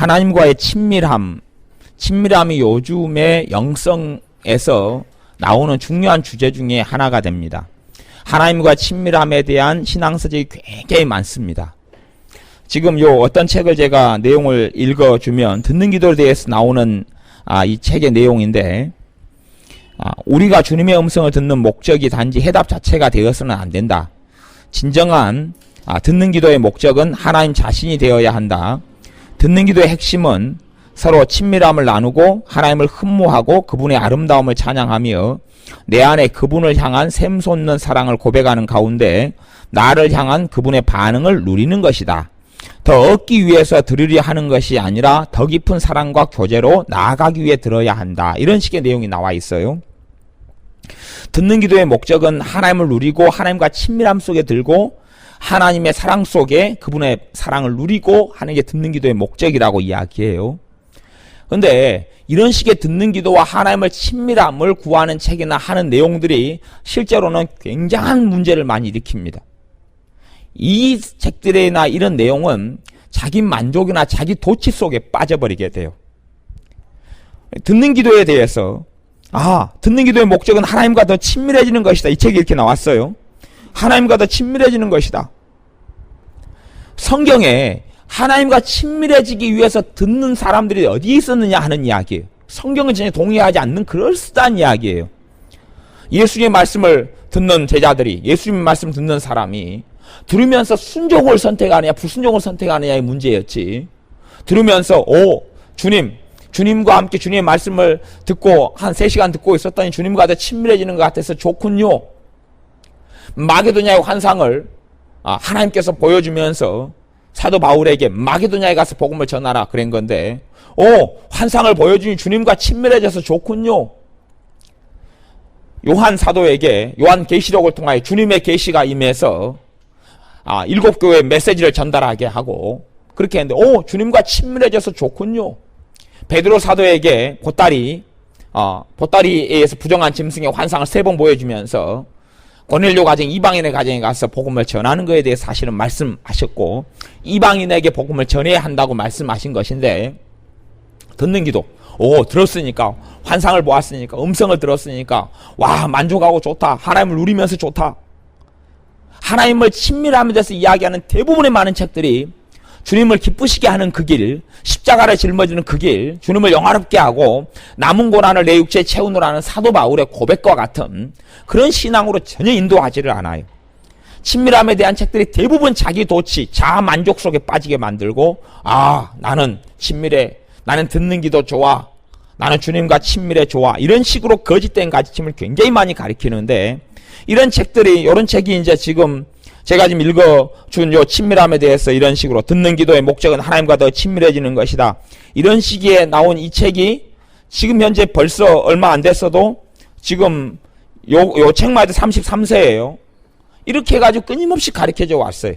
하나님과의 친밀함, 친밀함이 요즘의 영성에서 나오는 중요한 주제 중에 하나가 됩니다. 하나님과 친밀함에 대한 신앙서적이 굉장히 많습니다. 지금 요 어떤 책을 제가 내용을 읽어주면 듣는 기도에 대해서 나오는 아, 이 책의 내용인데 아, 우리가 주님의 음성을 듣는 목적이 단지 해답 자체가 되어서는 안 된다. 진정한 아, 듣는 기도의 목적은 하나님 자신이 되어야 한다. 듣는 기도의 핵심은 서로 친밀함을 나누고 하나님을 흠모하고 그분의 아름다움을 찬양하며 내 안에 그분을 향한 샘솟는 사랑을 고백하는 가운데 나를 향한 그분의 반응을 누리는 것이다. 더 얻기 위해서 들으려 하는 것이 아니라 더 깊은 사랑과 교제로 나아가기 위해 들어야 한다. 이런 식의 내용이 나와 있어요. 듣는 기도의 목적은 하나님을 누리고 하나님과 친밀함 속에 들고 하나님의 사랑 속에 그분의 사랑을 누리고 하는 게 듣는 기도의 목적이라고 이야기해요. 근데 이런 식의 듣는 기도와 하나님을 친밀함을 구하는 책이나 하는 내용들이 실제로는 굉장한 문제를 많이 일으킵니다. 이 책들이나 이런 내용은 자기 만족이나 자기 도취 속에 빠져버리게 돼요. 듣는 기도에 대해서 아, 듣는 기도의 목적은 하나님과 더 친밀해지는 것이다. 이 책이 이렇게 나왔어요. 하나님과 더 친밀해지는 것이다. 성경에 하나님과 친밀해지기 위해서 듣는 사람들이 어디에 있었느냐 하는 이야기예요. 성경은 전혀 동의하지 않는 그럴싸한 이야기예요. 예수님의 말씀을 듣는 제자들이 예수님의 말씀 듣는 사람이 들으면서 순종을 선택하느냐 불순종을 선택하느냐의 문제였지. 들으면서 오 주님 주님과 함께 주님의 말씀을 듣고 한 3시간 듣고 있었더니 주님과 더 친밀해지는 것 같아서 좋군요. 마게도냐의 환상을 아, 하나님께서 보여주면서 사도 바울에게 마게도냐에 가서 복음을 전하라 그런 건데 오 환상을 보여주니 주님과 친밀해져서 좋군요. 요한 사도에게 요한 계시록을 통하여 주님의 계시가 임해서 아, 일곱 교회 메시지를 전달하게 하고 그렇게 했는데 오 주님과 친밀해져서 좋군요. 베드로 사도에게 보따리 어, 보따리에 의해서 부정한 짐승의 환상을 세 번 보여주면서 고넬료 가정 이방인의 가정에 가서 복음을 전하는 것에 대해 사실은 말씀하셨고 이방인에게 복음을 전해야 한다고 말씀하신 것인데 듣는 기도. 오 들었으니까 환상을 보았으니까 음성을 들었으니까 와 만족하고 좋다. 하나님을 누리면서 좋다. 하나님을 친밀함에 대해서 이야기하는 대부분의 많은 책들이 주님을 기쁘시게 하는 그 길, 십자가를 짊어지는 그 길, 주님을 영화롭게 하고 남은 고난을 내 육체에 채우노라는 사도 바울의 고백과 같은 그런 신앙으로 전혀 인도하지를 않아요. 친밀함에 대한 책들이 대부분 자기 도취, 자아 만족 속에 빠지게 만들고 아 나는 친밀해, 나는 듣는 기도 좋아, 나는 주님과 친밀해 좋아 이런 식으로 거짓된 가르침을 굉장히 많이 가리키는데 이런 책들이 이런 책이 이제 지금 제가 지금 읽어준 요 친밀함에 대해서 이런 식으로 듣는 기도의 목적은 하나님과 더 친밀해지는 것이다. 이런 시기에 나온 이 책이 지금 현재 벌써 얼마 안 됐어도 지금 요, 요 책만 해도 33세예요. 이렇게 해가지고 끊임없이 가르쳐져 왔어요.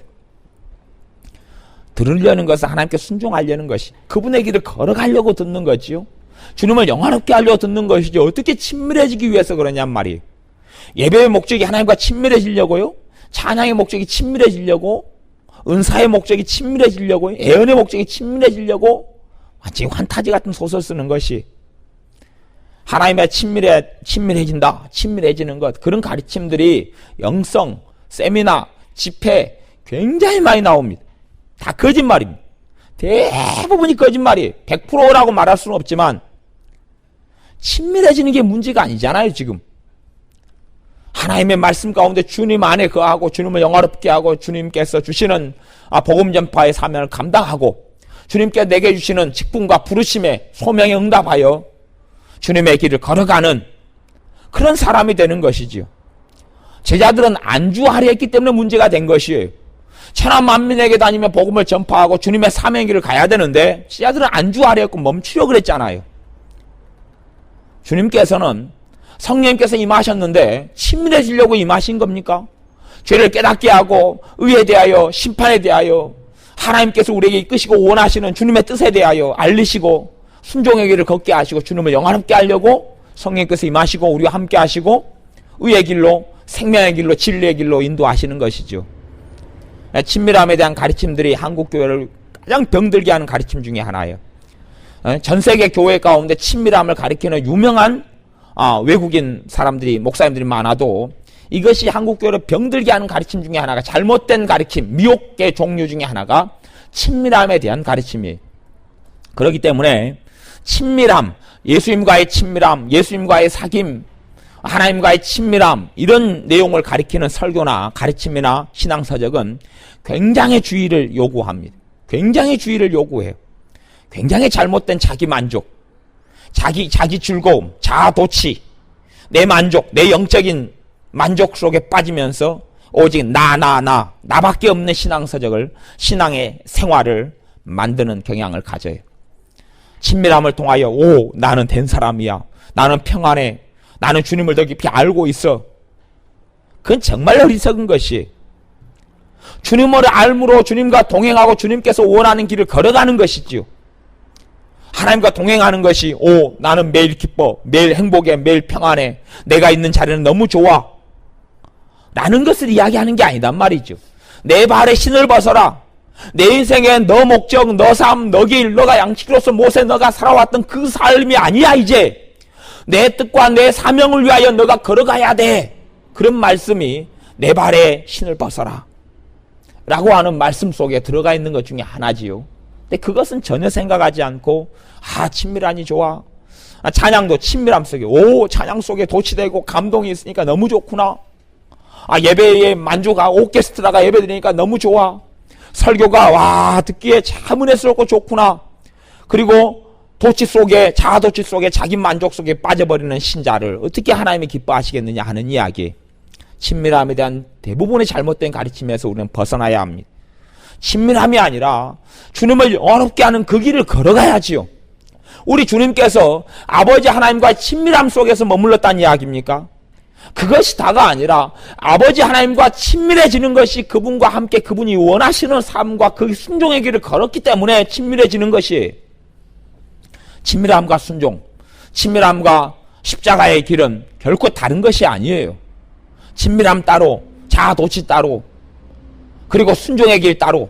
들으려는 것은 하나님께 순종하려는 것이 그분의 길을 걸어가려고 듣는 거지요. 주님을 영화롭게 하려고 듣는 것이지 어떻게 친밀해지기 위해서 그러냔 말이에요. 예배의 목적이 하나님과 친밀해지려고요? 찬양의 목적이 친밀해지려고? 은사의 목적이 친밀해지려고? 애연의 목적이 친밀해지려고? 마치 환타지 같은 소설 쓰는 것이 하나님의 친밀해, 친밀해진다, 친밀해지는 것, 그런 가르침들이 영성, 세미나, 집회 굉장히 많이 나옵니다. 다 거짓말입니다. 대부분이 거짓말이에요. 100%라고 말할 수는 없지만, 친밀해지는 게 문제가 아니잖아요, 지금. 하나님의 말씀 가운데 주님 안에 거하고 주님을 영화롭게 하고 주님께서 주시는 아, 복음 전파의 사명을 감당하고 주님께 내게 주시는 직분과 부르심에 소명에 응답하여 주님의 길을 걸어가는 그런 사람이 되는 것이지요. 제자들은 안주하려 했기 때문에 문제가 된 것이에요. 천하 만민에게 다니며 복음을 전파하고 주님의 사명의 길을 가야 되는데 제자들은 안주하려 했고 멈추려 그랬잖아요. 주님께서는 성령님께서 임하셨는데 친밀해지려고 임하신 겁니까? 죄를 깨닫게 하고 의에 대하여 심판에 대하여 하나님께서 우리에게 이끄시고 원하시는 주님의 뜻에 대하여 알리시고 순종의 길을 걷게 하시고 주님을 영화롭게 하려고 성령께서 임하시고 우리와 함께 하시고 의의 길로 생명의 길로 진리의 길로 인도하시는 것이죠. 친밀함에 대한 가르침들이 한국 교회를 가장 병들게 하는 가르침 중에 하나예요. 어, 전 세계 교회 가운데 친밀함을 가리키는 유명한 아, 외국인 사람들이 목사님들이 많아도 이것이 한국 교회를 병들게 하는 가르침 중에 하나가 잘못된 가르침, 미혹의 종류 중에 하나가 친밀함에 대한 가르침이에요. 그렇기 때문에 친밀함, 예수님과의 친밀함, 예수님과의 사귐, 하나님과의 친밀함 이런 내용을 가리키는 설교나 가르침이나 신앙서적은 굉장히 주의를 요구합니다. 굉장히 주의를 요구해요. 굉장히 잘못된 자기 만족, 자기 자기 즐거움, 자아 도취, 내 만족, 내 영적인 만족 속에 빠지면서 오직 나 나 나 나밖에 없는 신앙서적을 신앙의 생활을 만드는 경향을 가져요. 친밀함을 통하여 오 나는 된 사람이야. 나는 평안해. 나는 주님을 더 깊이 알고 있어. 그건 정말 어리석은 것이 주님을 알므로 주님과 동행하고 주님께서 원하는 길을 걸어가는 것이지요. 하나님과 동행하는 것이 오 나는 매일 기뻐 매일 행복해 매일 평안해. 내가 있는 자리는 너무 좋아. 라는 것을 이야기하는 게 아니단 말이죠. 내 발에 신을 벗어라. 내 인생에 너 목적 너 삶 너 길 너가 양식으로서 못에 너가 살아왔던 그 삶이 아니야 이제. 내 뜻과 내 사명을 위하여 너가 걸어가야 돼. 그런 말씀이 내 발에 신을 벗어라. 라고 하는 말씀 속에 들어가 있는 것 중에 하나지요 근데 그것은 전혀 생각하지 않고 아 친밀하니 좋아. 아, 찬양도 친밀함 속에 오 찬양 속에 도취되고 감동이 있으니까 너무 좋구나. 아 예배에 만족하고 오케스트라가 예배 드리니까 너무 좋아. 설교가 와 듣기에 참 은혜스럽고 좋구나. 그리고 도취 속에 자아 도취 속에 자기 만족 속에 빠져버리는 신자를 어떻게 하나님이 기뻐하시겠느냐 하는 이야기. 친밀함에 대한 대부분의 잘못된 가르침에서 우리는 벗어나야 합니다. 친밀함이 아니라 주님을 영원롭게 하는 그 길을 걸어가야지요. 우리 주님께서 아버지 하나님과의 친밀함 속에서 머물렀다는 이야기입니까? 그것이 다가 아니라 아버지 하나님과 친밀해지는 것이 그분과 함께 그분이 원하시는 삶과 그 순종의 길을 걸었기 때문에 친밀해지는 것이 친밀함과 순종, 친밀함과 십자가의 길은 결코 다른 것이 아니에요. 친밀함 따로, 자아도취 따로, 그리고 순종의 길 따로,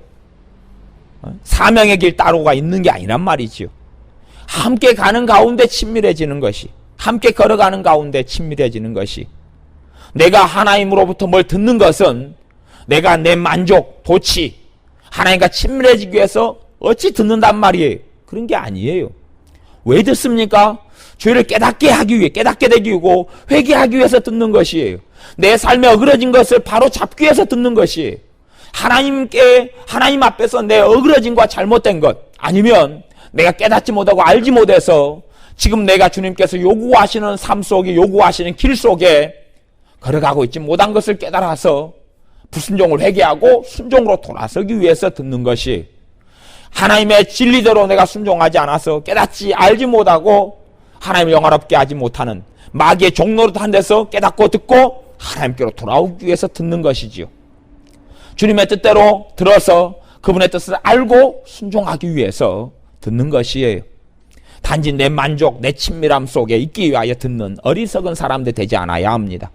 어? 사명의 길 따로가 있는 게 아니란 말이지요. 함께 가는 가운데 친밀해지는 것이, 함께 걸어가는 가운데 친밀해지는 것이, 내가 하나님으로부터 뭘 듣는 것은 내가 내 만족, 도취, 하나님과 친밀해지기 위해서 어찌 듣는단 말이에요. 그런 게 아니에요. 왜 듣습니까? 죄를 깨닫게 하기 위해, 깨닫게 되기 위고 회개하기 위해서 듣는 것이에요. 내 삶에 어그러진 것을 바로 잡기 위해서 듣는 것이에요. 하나님께 하나님 앞에서 내 어그러짐과 잘못된 것 아니면 내가 깨닫지 못하고 알지 못해서 지금 내가 주님께서 요구하시는 삶 속에 요구하시는 길 속에 걸어가고 있지 못한 것을 깨달아서 불순종을 회개하고 순종으로 돌아서기 위해서 듣는 것이 하나님의 진리대로 내가 순종하지 않아서 깨닫지 알지 못하고 하나님을 영화롭게 하지 못하는 마귀의 종로로 한 데서 깨닫고 듣고 하나님께로 돌아오기 위해서 듣는 것이지요. 주님의 뜻대로 들어서 그분의 뜻을 알고 순종하기 위해서 듣는 것이에요. 단지 내 만족, 내 친밀함 속에 있기 위하여 듣는 어리석은 사람들 되지 않아야 합니다.